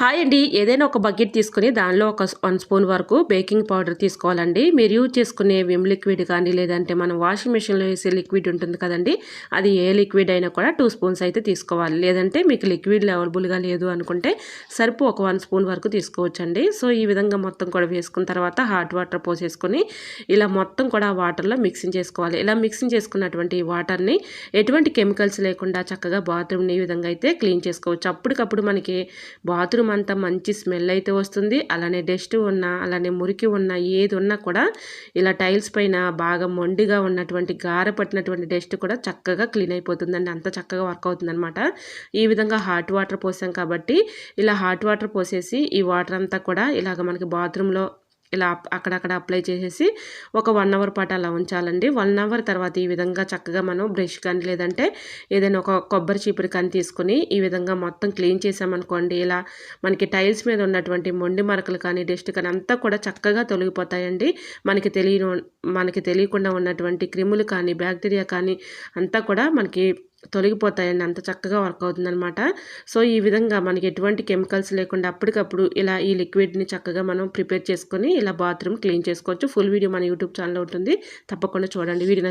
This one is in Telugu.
హాయ్ అండి. ఏదైనా ఒక బకెట్ తీసుకుని దానిలో ఒక వన్ స్పూన్ వరకు బేకింగ్ పౌడర్ తీసుకోవాలండి. మీరు యూజ్ చేసుకునే విమ్ లిక్విడ్ కానీ లేదంటే మనం వాషింగ్ మెషిన్లో వేసే లిక్విడ్ ఉంటుంది కదండి. అది ఏ లిక్విడ్ అయినా కూడా టూ స్పూన్స్ అయితే తీసుకోవాలి. లేదంటే మీకు లిక్విడ్ అవైలబుల్గా లేదు అనుకుంటే సరిపో ఒక వన్ స్పూన్ వరకు తీసుకోవచ్చండి. సో ఈ విధంగా మొత్తం కూడా వేసుకున్న తర్వాత హాట్ వాటర్ పోసేసుకొని ఇలా మొత్తం కూడా వాటర్లో మిక్సింగ్ చేసుకోవాలి. ఇలా మిక్సింగ్ చేసుకున్నటువంటి వాటర్ని ఎటువంటి కెమికల్స్ లేకుండా చక్కగా బాత్రూమ్ని ఈ విధంగా అయితే క్లీన్ చేసుకోవచ్చు. అప్పటికప్పుడు మనకి బాత్రూమ్ బాత్రూమ్ అంతా మంచి స్మెల్ అయితే వస్తుంది. అలానే డస్ట్ ఉన్న అలానే మురికి ఉన్న ఏది ఉన్నా కూడా ఇలా టైల్స్ పైన బాగా మొండిగా ఉన్నటువంటి గార పట్టినటువంటి డస్ట్ కూడా చక్కగా క్లీన్ అయిపోతుందండి. అంత చక్కగా వర్క్ అవుతుందన్నమాట. ఈ విధంగా హాట్ వాటర్ పోసాం కాబట్టి ఇలా హాట్ వాటర్ పోసేసి ఈ వాటర్ అంతా కూడా ఇలాగ మనకి బాత్రూంలో ఇలా అక్కడక్కడ అప్లై చేసేసి ఒక వన్ అవర్ పాటు అలా ఉంచాలండి. వన్ అవర్ తర్వాత ఈ విధంగా చక్కగా మనం బ్రష్ కానీ లేదంటే ఏదైనా ఒక కొబ్బరి చీపురు కానీ తీసుకుని ఈ విధంగా మొత్తం క్లీన్ చేసామనుకోండి ఇలా మనకి టైల్స్ మీద ఉన్నటువంటి మొండి మరకలు కానీ డస్ట్ కానీ అంతా కూడా చక్కగా తొలగిపోతాయండి. మనకి తెలియ మనకి తెలియకుండా ఉన్నటువంటి క్రిములు కానీ బ్యాక్టీరియా కానీ అంతా కూడా మనకి తొలగిపోతాయండి. అంత చక్కగా వర్క్ అవుతుందనమాట సో ఈ విధంగా మనకి ఎటువంటి కెమికల్స్ లేకుండా అప్పటికప్పుడు ఇలా ఈ లిక్విడ్ని చక్కగా మనం ప్రిపేర్ చేసుకొని ఇలా బాత్రూమ్ క్లీన్ చేసుకోవచ్చు. ఫుల్ వీడియో మన యూట్యూబ్ ఛానల్లో ఉంటుంది. తప్పకుండా చూడండి. వీడియో